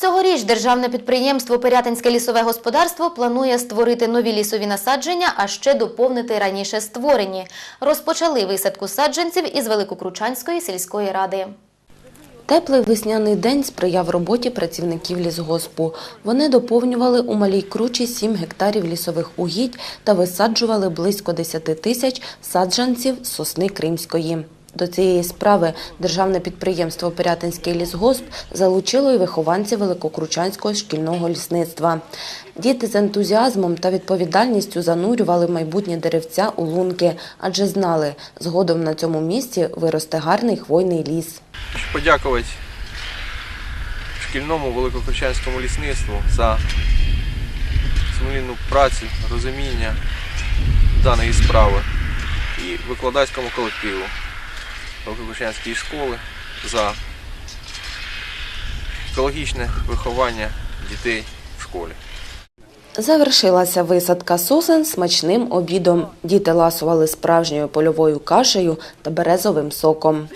Цьогоріч державне підприємство Пирятинське лісове господарство планує створити нові лісові насадження, а ще доповнити раніше створені. Розпочали висадку саджанців із Великокручанської сільської ради. Теплий весняний день сприяв роботі працівників лісгоспу. Вони доповнювали у Малій Кручі 7 гектарів лісових угідь та висаджували близько 10 тисяч саджанців сосни кримської. До цієї справи державне підприємство Пирятинський лісгосп залучило й вихованців Великокручанського шкільного лісництва. Діти з ентузіазмом та відповідальністю занурювали майбутні деревця у лунки, адже знали, згодом на цьому місці виросте гарний хвойний ліс. Подякувати шкільному великокручанському лісництву за сумлінну працю, розуміння даної справи і викладацькому колективу Великокручанської школи за екологічне виховання дітей в школі. Завершилася висадка сосен смачним обідом. Діти ласували справжньою польовою кашею та березовим соком.